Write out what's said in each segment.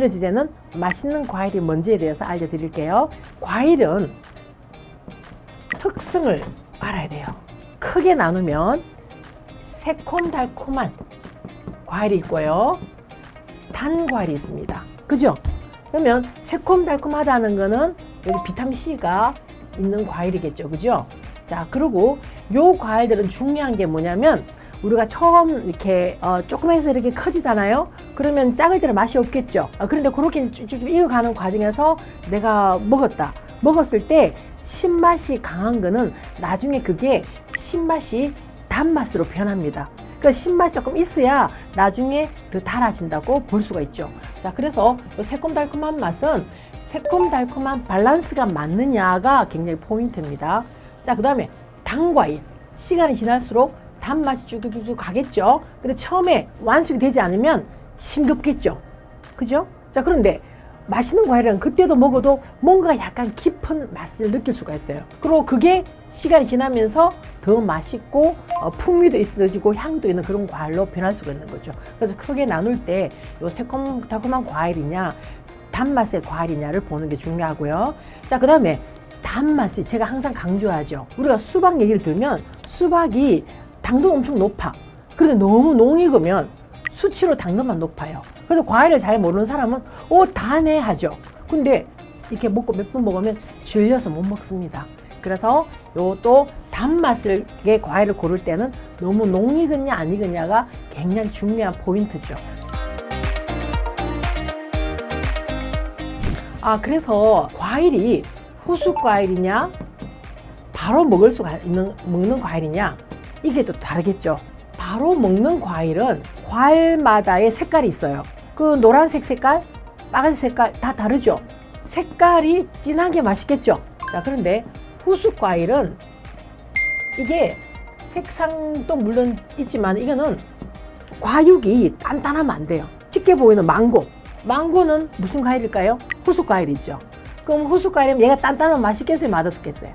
오늘의 주제는 맛있는 과일이 뭔지에 대해서 알려드릴게요. 과일은 특성을 알아야 돼요. 크게 나누면 새콤달콤한 과일이 있고요. 단 과일이 있습니다. 그죠? 그러면 새콤달콤하다는 거는 여기 비타민 C가 있는 과일이겠죠. 그죠? 자, 그리고 요 과일들은 중요한 게 뭐냐면 우리가 처음 이렇게 어, 조그매서 이렇게 커지잖아요. 그러면 작을 때는 맛이 없겠죠. 아, 그런데 그렇게 쭉쭉 익어가는 과정에서 내가 먹었다. 먹었을 때 신맛이 강한 거는 나중에 그게 신맛이 단맛으로 변합니다. 그 신맛이 조금 있어야 나중에 더 달아진다고 볼 수가 있죠. 자, 그래서 이 새콤달콤한 맛은 새콤달콤한 밸런스가 맞느냐가 굉장히 포인트입니다. 자, 그 다음에 단과일. 시간이 지날수록 단맛이 쭉쭉쭉 가겠죠. 근데 처음에 완숙이 되지 않으면 싱겁겠죠. 그죠? 자, 그런데 맛있는 과일은 그때도 먹어도 뭔가 약간 깊은 맛을 느낄 수가 있어요. 그리고 그게 시간이 지나면서 더 맛있고 어, 풍미도 있어지고 향도 있는 그런 과일로 변할 수가 있는 거죠. 그래서 크게 나눌 때 요 새콤달콤한 과일이냐 단맛의 과일이냐를 보는 게 중요하고요. 자, 그 다음에 단맛이 제가 항상 강조하죠. 우리가 수박 얘기를 들면 수박이 당도 엄청 높아. 그런데 너무 농익으면 수치로 당도만 높아요. 그래서 과일을 잘 모르는 사람은 오 다네 하죠. 근데 이렇게 먹고 몇 번 먹으면 질려서 못 먹습니다. 그래서 요또 단맛을 의 과일을 고를 때는 너무 농익었냐 안 익었냐가 굉장히 중요한 포인트죠. 아 그래서 과일이 후숙 과일이냐 바로 먹을 수가 있는 먹는 과일이냐 이게 또 다르겠죠. 바로 먹는 과일은 과일마다의 색깔이 있어요. 그 노란색 색깔, 빨간색 색깔 다 다르죠. 색깔이 진하게 맛있겠죠. 자 그런데 후숙 과일은 이게 색상도 물론 있지만 이거는 과육이 단단하면 안 돼요. 쉽게 보이는 망고. 망고는 무슨 과일일까요? 후숙 과일이죠. 그럼 후숙 과일이면 얘가 단단하면 맛있겠어요? 맛없겠어요?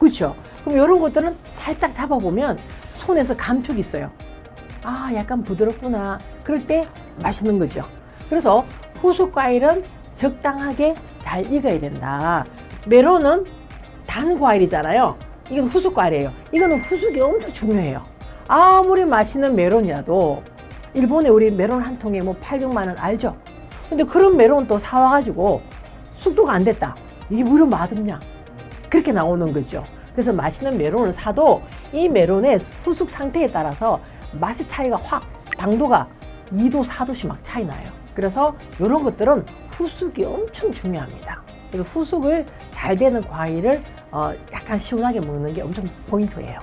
그렇죠. 그럼 이런 것들은 살짝 잡아보면 손에서 감촉이 있어요. 아, 약간 부드럽구나. 그럴 때 맛있는 거죠. 그래서 후숙 과일은 적당하게 잘 익어야 된다. 메론은 단 과일이잖아요. 이건 후숙 과일이에요. 이거는 후숙이 엄청 중요해요. 아무리 맛있는 메론이라도 일본에 우리 메론 한 통에 뭐 8, 6만 원 알죠? 근데 그런 메론 또 사와가지고 숙도가 안 됐다. 이게 무려 맛없냐? 그렇게 나오는 거죠. 그래서 맛있는 메론을 사도 이 메론의 후숙 상태에 따라서 맛의 차이가 확 당도가 2도, 4도씩 막 차이 나요. 그래서 이런 것들은 후숙이 엄청 중요합니다. 그래서 후숙을 잘 되는 과일을 어, 약간 시원하게 먹는 게 엄청 포인트예요.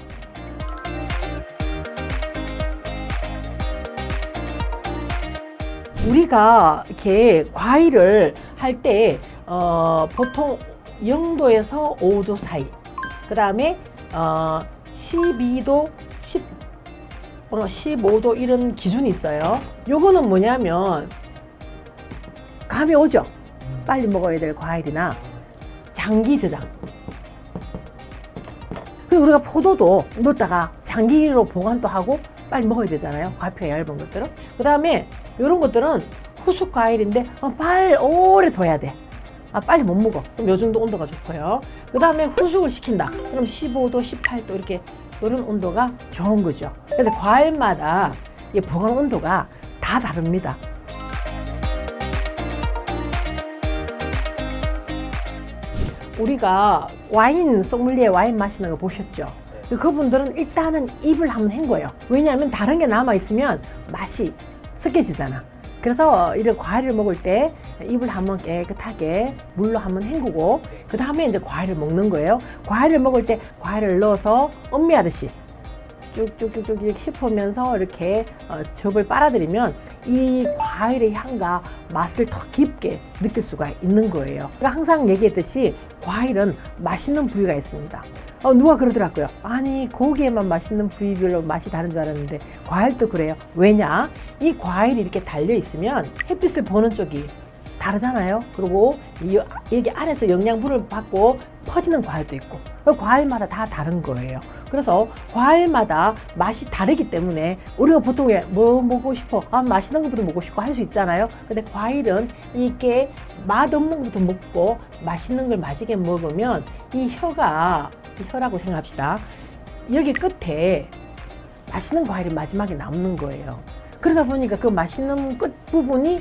우리가 이렇게 과일을 할때 어, 보통 0도에서 5도 사이, 그 다음에 어, 12도, 10, 어, 15도 이런 기준이 있어요. 요거는 뭐냐면 감이 오죠. 빨리 먹어야 될 과일이나 장기 저장. 그리고 우리가 포도도 넣다가 장기로 보관도 하고 빨리 먹어야 되잖아요. 과피가 얇은 것들은. 그 다음에 이런 것들은 후숙 과일인데 어, 빨리 오래 둬야 돼. 아, 빨리 못 먹어. 그럼 요 정도 온도가 좋고요. 그 다음에 후숙을 시킨다. 그럼 15도, 18도 이렇게 이런 온도가 좋은 거죠. 그래서 과일마다 이 보관 온도가 다 다릅니다. 우리가 와인 소믈리에 와인 마시는 거 보셨죠? 그분들은 일단은 입을 한번 헹궈요. 왜냐하면 다른 게 남아 있으면 맛이 섞여지잖아. 그래서 이런 과일을 먹을 때 입을 한번 깨끗하게 물로 한번 헹구고 그 다음에 이제 과일을 먹는 거예요. 과일을 먹을 때 과일을 넣어서 음미하듯이 쭉쭉쭉쭉 씹으면서 이렇게 어, 즙을 빨아들이면 이 과일의 향과 맛을 더 깊게 느낄 수가 있는 거예요. 그러니까 항상 얘기했듯이 과일은 맛있는 부위가 있습니다. 어, 누가 그러더라고요. 아니, 고기에만 맛있는 부위별로 맛이 다른 줄 알았는데, 과일도 그래요. 왜냐? 이 과일이 이렇게 달려있으면 햇빛을 보는 쪽이 다르잖아요. 그리고 이, 여기 안에서 영양분을 받고 퍼지는 과일도 있고 그 과일마다 다 다른 거예요. 그래서 과일마다 맛이 다르기 때문에 우리가 보통 왜뭐 먹고 싶어? 아 맛있는 것부터 먹고 싶고 할 수 있잖아요. 근데 과일은 이게 맛없는 것부터 먹고 맛있는 걸 마지게 먹으면 이 혀가 이 혀라고 생각합시다. 여기 끝에 맛있는 과일이 마지막에 남는 거예요. 그러다 보니까 그 맛있는 끝 부분이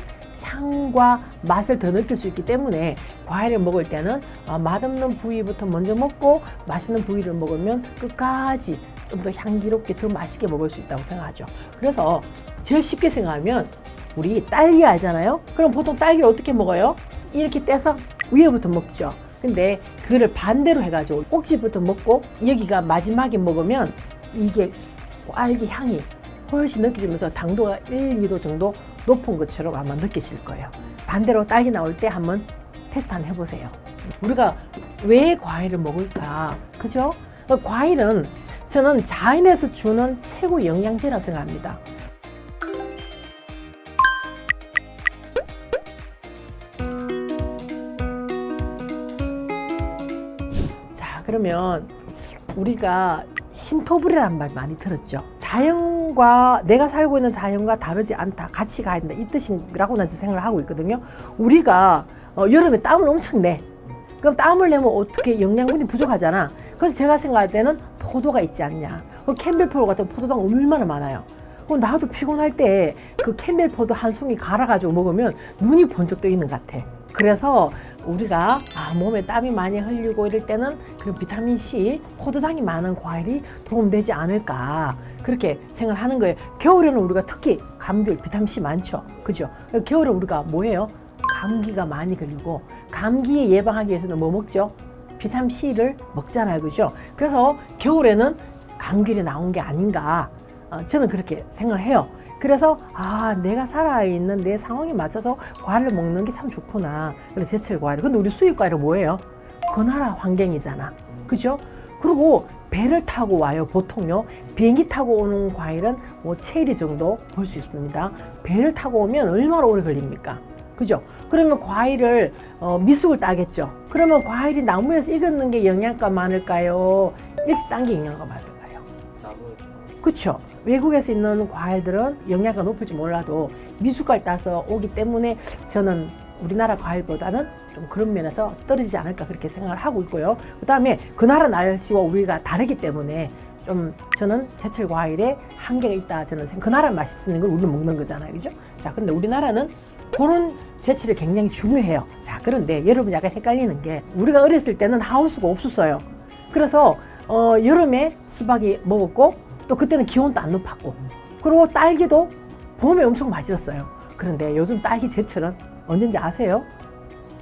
향과 맛을 더 느낄 수 있기 때문에 과일을 먹을 때는 아, 맛없는 부위부터 먼저 먹고 맛있는 부위를 먹으면 끝까지 좀 더 향기롭게 더 맛있게 먹을 수 있다고 생각하죠. 그래서 제일 쉽게 생각하면 우리 딸기 알잖아요. 그럼 보통 딸기를 어떻게 먹어요? 이렇게 떼서 위에부터 먹죠. 근데 그거를 반대로 해가지고 꼭지부터 먹고 여기가 마지막에 먹으면 이게 딸기 향이 훨씬 느껴지면서 당도가 1, 2도 정도 높은 것처럼 아마 느끼실 거예요. 반대로 딸기 나올 때 한번 테스트 한번 해보세요. 우리가 왜 과일을 먹을까? 그죠? 어, 과일은 저는 자연에서 주는 최고 영양제라고 생각합니다. 자, 그러면 우리가 신토불이라는 말 많이 들었죠. 자연과 내가 살고 있는 자연과 다르지 않다. 같이 가야 된다. 이 뜻이라고 난 생각을 하고 있거든요. 우리가 어, 여름에 땀을 엄청 내. 그럼 땀을 내면 어떻게 영양분이 부족하잖아. 그래서 제가 생각할 때는 포도가 있지 않냐. 그 캠벨포도 같은 포도당 얼마나 많아요. 그럼 나도 피곤할 때 그 캠벨포도 한 송이 갈아가지고 먹으면 눈이 번쩍 뜨이는 것 같아. 그래서 우리가 아, 몸에 땀이 많이 흘리고 이럴 때는 그 비타민 C, 포도당이 많은 과일이 도움되지 않을까 그렇게 생각하는 거예요. 겨울에는 우리가 특히 감귤, 비타민 C 많죠, 그죠? 겨울에 우리가 뭐해요? 감기가 많이 걸리고 감기 예방하기 위해서는 뭐 먹죠? 비타민 C를 먹잖아요, 그죠? 그래서 겨울에는 감귤이 나온 게 아닌가 어, 저는 그렇게 생각을 해요. 그래서 아 내가 살아있는 내 상황에 맞춰서 과일을 먹는 게 참 좋구나. 그래서 제철 과일. 근데 우리 수입 과일은 뭐예요? 그 나라 환경이잖아. 그죠? 그리고 배를 타고 와요. 보통요. 비행기 타고 오는 과일은 뭐 체리 정도 볼 수 있습니다. 배를 타고 오면 얼마나 오래 걸립니까? 그죠? 그러면 과일을 어, 미숙을 따겠죠. 그러면 과일이 나무에서 익었는 게 영양가 많을까요? 일찍 딴 게 영양가 많을까요? 그렇죠. 외국에서 있는 과일들은 영양가 높을지 몰라도 미숫가루 따서 오기 때문에 저는 우리나라 과일보다는 좀 그런 면에서 떨어지지 않을까 그렇게 생각을 하고 있고요. 그 다음에 그 나라 날씨와 우리가 다르기 때문에 좀 저는 제철 과일에 한계가 있다 저는 생각. 그 나라 맛있는 걸 우리는 먹는 거잖아요, 그죠? 자, 근데 우리나라는 그런 제철이 굉장히 중요해요. 자, 그런데 여러분 약간 헷갈리는 게 우리가 어렸을 때는 하우스가 없었어요. 그래서 어, 여름에 수박이 먹었고 또 그때는 기온도 안 높았고 그리고 딸기도 봄에 엄청 맛있었어요. 그런데 요즘 딸기 제철은 언제인지 아세요?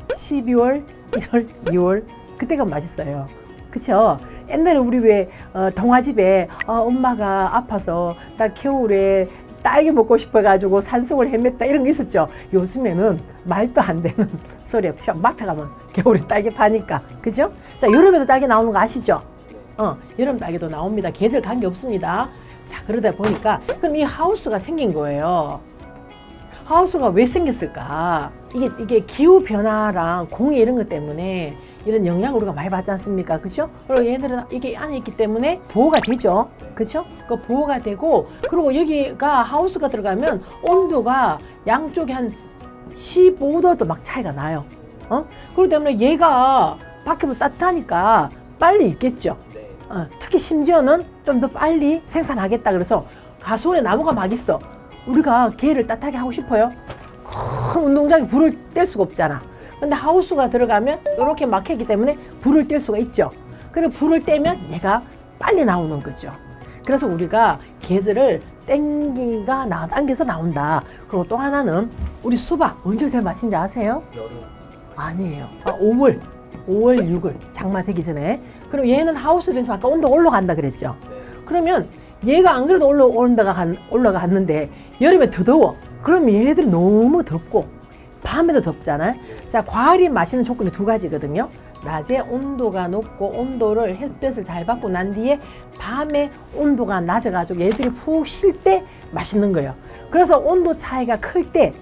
12월, 1월, 2월 그때가 맛있어요. 그쵸? 옛날에 우리 왜 어, 동화집에 어, 엄마가 아파서 나 겨울에 딸기 먹고 싶어가지고 산속을 헤맸다 이런 거 있었죠. 요즘에는 말도 안 되는 소리야. 마트 가면 겨울에 딸기 파니까. 그죠? 자, 여름에도 딸기 나오는 거 아시죠? 어, 여름 딸기도 나옵니다. 계절 관계 없습니다. 자, 그러다 보니까 그럼 이 하우스가 생긴 거예요. 하우스가 왜 생겼을까? 이게 이게 기후 변화랑 공해 이런 것 때문에 이런 영향을 우리가 많이 받지 않습니까? 그죠? 그리고 얘들은 이게 안에 있기 때문에 보호가 되죠. 그죠? 그 보호가 되고 그리고 여기가 하우스가 들어가면 온도가 양쪽에 한 15도도 막 차이가 나요. 어? 그렇기 때문에 얘가 밖에 보면 따뜻하니까 빨리 익겠죠. 네. 어, 특히 심지어는 좀 더 빨리 생산하겠다 그래서 가수원에 나무가 막 있어. 우리가 개를 따뜻하게 하고 싶어요. 큰 운동장에 불을 뗄 수가 없잖아. 근데 하우스가 들어가면 이렇게 막혔기 때문에 불을 뗄 수가 있죠. 그리고 불을 떼면 얘가 빨리 나오는 거죠. 그래서 우리가 계절을 땡기가 나, 당겨서 나온다. 그리고 또 하나는 우리 수박 언제 제일 맛있는지 아세요? 여름 아니에요. 아, 5월, 5월, 6월 장마 되기 전에. 그럼 얘는 하우스 에서 아까 온도 올라간다 그랬죠. 네. 그러면 얘가 안 그래도 올라온다가 간- 올라갔는데 여름에 더 더워. 그럼 얘들이 너무 덥고 밤에도 덥잖아요. 자, 과일이 마시는 조건이 두 가지거든요. 낮에 온도가 높고 온도를 햇볕을 잘 받고 난 뒤에 밤에 온도가 낮아가지고 얘들이 푹 쉴 때 맛있는 거예요. 그래서 온도 차이가 클 때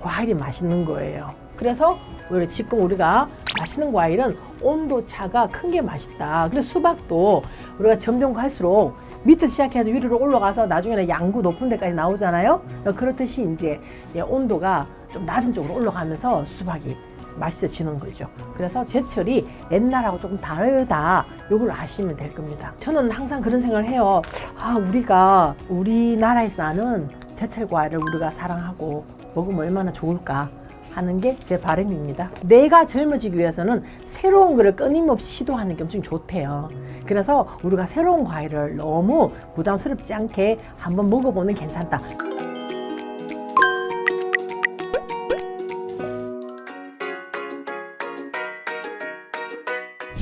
과일이 맛있는 거예요. 그래서 오히려 지금 우리가 맛있는 과일은 온도 차가 큰 게 맛있다. 그래서 수박도 우리가 점점 갈수록 밑에 시작해서 위로 올라가서 나중에는 양구 높은 데까지 나오잖아요. 그렇듯이 이제 예, 온도가 좀 낮은 쪽으로 올라가면서 수박이 맛있어지는 거죠. 그래서 제철이 옛날하고 조금 다르다. 요걸 아시면 될 겁니다. 저는 항상 그런 생각을 해요. 아, 우리가 우리나라에서 나는 제철 과일을 우리가 사랑하고 먹으면 얼마나 좋을까. 하는 게 제 바람입니다. 내가 젊어지기 위해서는 새로운 거를 끊임없이 시도하는 게 엄청 좋대요. 그래서 우리가 새로운 과일을 너무 부담스럽지 않게 한번 먹어보는 괜찮다.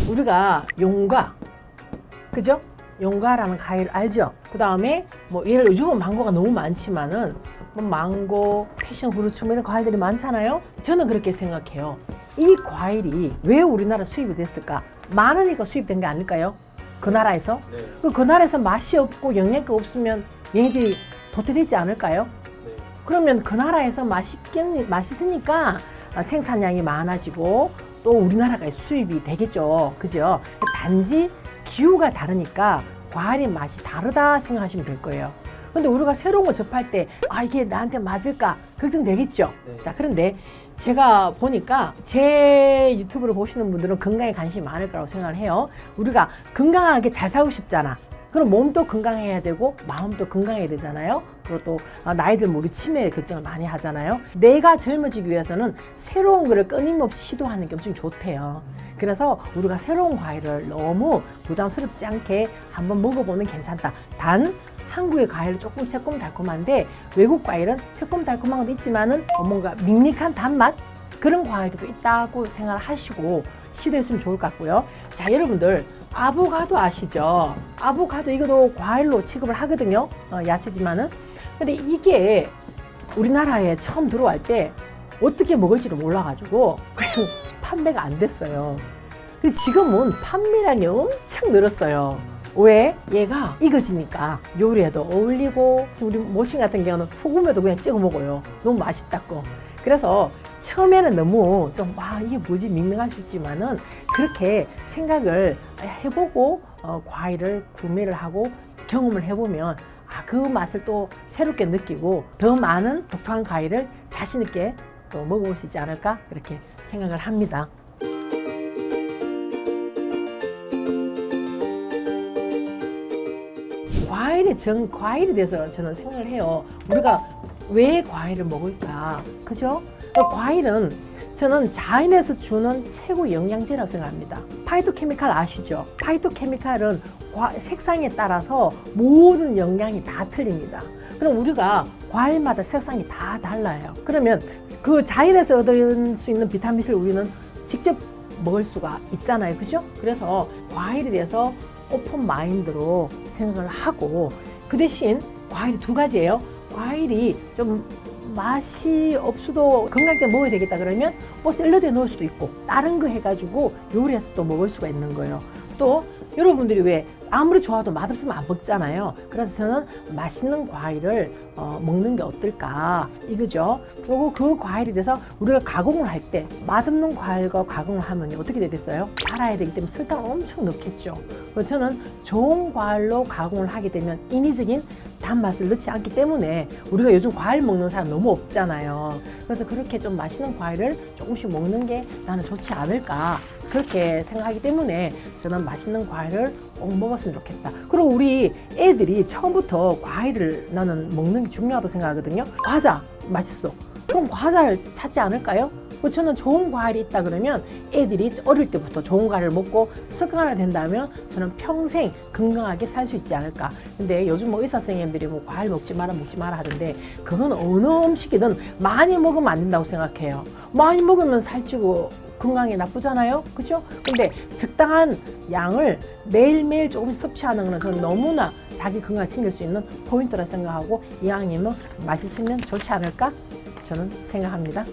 우리가 용과 그죠? 용과라는 과일 알죠? 그 다음에 뭐 예를 요즘은 망고가 너무 많지만은 뭐 망고, 패션 후르츠 뭐 이런 과일들이 많잖아요. 저는 그렇게 생각해요. 이 과일이 왜 우리나라 수입이 됐을까? 많으니까 수입된 게 아닐까요? 그 나라에서 네. 그, 그 나라에서 맛이 없고 영양가 없으면 얘네들이 도태되지 않을까요? 네. 그러면 그 나라에서 맛있겠, 맛있으니까 아, 생산량이 많아지고 또 우리나라가 수입이 되겠죠. 그죠? 단지 기후가 다르니까 과일의 맛이 다르다 생각하시면 될 거예요. 근데 우리가 새로운 거 접할 때, 아, 이게 나한테 맞을까? 걱정되겠죠? 네. 자, 그런데 제가 보니까 제 유튜브를 보시는 분들은 건강에 관심이 많을 거라고 생각을 해요. 우리가 건강하게 잘 살고 싶잖아. 그럼 몸도 건강해야 되고 마음도 건강해야 되잖아요. 그리고 또 아, 나이들 우리 치매 걱정을 많이 하잖아요. 내가 젊어지기 위해서는 새로운 거를 끊임없이 시도하는 게 엄청 좋대요. 그래서 우리가 새로운 과일을 너무 부담스럽지 않게 한번 먹어보는 괜찮다. 단 한국의 과일은 조금 새콤달콤한데 외국 과일은 새콤달콤한 것도 있지만은 어, 뭔가 밍밍한 단맛 그런 과일도 있다고 생각하시고 시도했으면 좋을 것 같고요. 자, 여러분들 아보가도 아시죠? 아보가도 이것도 과일로 취급을 하거든요. 어, 야채지만은. 근데 이게 우리나라에 처음 들어갈 때 어떻게 먹을지를 몰라가지고 그냥 판매가 안 됐어요. 근데 지금은 판매량이 엄청 늘었어요. 왜? 얘가 익어지니까 요리에도 어울리고 우리 모친 같은 경우는 소금에도 그냥 찍어 먹어요. 너무 맛있다고. 그래서 처음에는 너무 좀 와 이게 뭐지 있지만은 그렇게 생각을 해보고 어, 과일을 구매를 하고 경험을 해보면 아, 그 맛을 또 새롭게 느끼고 더 많은 독특한 과일을 자신 있게 또 먹어보시지 않을까 그렇게 생각을 합니다. 과일의 정 과일에 대해서 저는 생각을 해요. 우리가 왜 과일을 먹을까? 그죠? 어, 과일은 저는 자연에서 주는 최고 영양제라고 생각합니다. 파이토케미칼 아시죠? 파이토케미칼은 과- 색상에 따라서 모든 영양이 다 틀립니다. 그럼 우리가 과일마다 색상이 다 달라요. 그러면 그 자연에서 얻을 수 있는 비타민을 우리는 직접 먹을 수가 있잖아요. 그죠? 그래서 과일에 대해서 오픈 마인드로 생각을 하고 그 대신 과일이 두 가지예요. 과일이 좀 맛이 없어도 건강 때 먹어야 되겠다 그러면 뭐 샐러드에 넣을 수도 있고 다른 거 해가지고 요리해서 또 먹을 수가 있는 거예요. 또 여러분들이 왜 아무리 좋아도 맛없으면 안 먹잖아요. 그래서 저는 맛있는 과일을 어, 먹는 게 어떨까 이거죠. 그리고 그 과일에 대해서 우리가 가공을 할 때 맛없는 과일과 가공을 하면 어떻게 되겠어요? 달아야 되기 때문에 설탕을 엄청 넣겠죠. 그래서 저는 좋은 과일로 가공을 하게 되면 인위적인 단맛을 넣지 않기 때문에 우리가 요즘 과일 먹는 사람 너무 없잖아요. 그래서 그렇게 좀 맛있는 과일을 조금씩 먹는 게 나는 좋지 않을까 그렇게 생각하기 때문에 저는 맛있는 과일을 꼭 먹었으면 좋겠다. 그리고 우리 애들이 처음부터 과일을 나는 먹는 게 중요하다고 생각하거든요. 과자 맛있어. 그럼 과자를 찾지 않을까요? 그 저는 좋은 과일이 있다 그러면 애들이 어릴 때부터 좋은 과일을 먹고 습관화 된다면 저는 평생 건강하게 살 수 있지 않을까. 근데 요즘 뭐 의사 선생님들이 뭐 과일 먹지 마라 먹지 마라 하던데 그건 어느 음식이든 많이 먹으면 안 된다고 생각해요. 많이 먹으면 살찌고 건강에 나쁘잖아요. 그죠? 근데 적당한 양을 매일매일 조금씩 섭취하는 거는 저는 너무나 자기 건강 챙길 수 있는 포인트라 생각하고 이왕이면 맛있으면 좋지 않을까? 저는 생각합니다.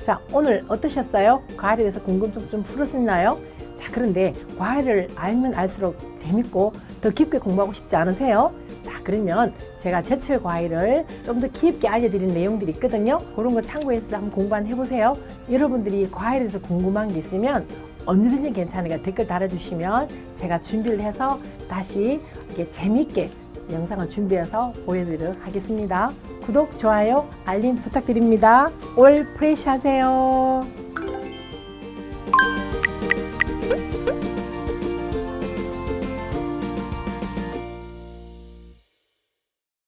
자, 오늘 어떠셨어요? 과일에 대해서 궁금증 좀 풀으셨나요? 자, 그런데 과일을 알면 알수록 재밌고 더 깊게 공부하고 싶지 않으세요? 자, 그 그러면 제가 제철 과일을 좀 더 깊게 알려드린 내용들이 있거든요. 그런 거 참고해서 한번 공부 한번 해보세요. 여러분들이 과일에 대해서 궁금한 게 있으면 언제든지 괜찮으니까 댓글 달아주시면 제가 준비를 해서 다시 이렇게 재밌게 영상을 준비해서 보여드리도록 하겠습니다. 구독, 좋아요, 알림 부탁드립니다. 올 프레시 하세요.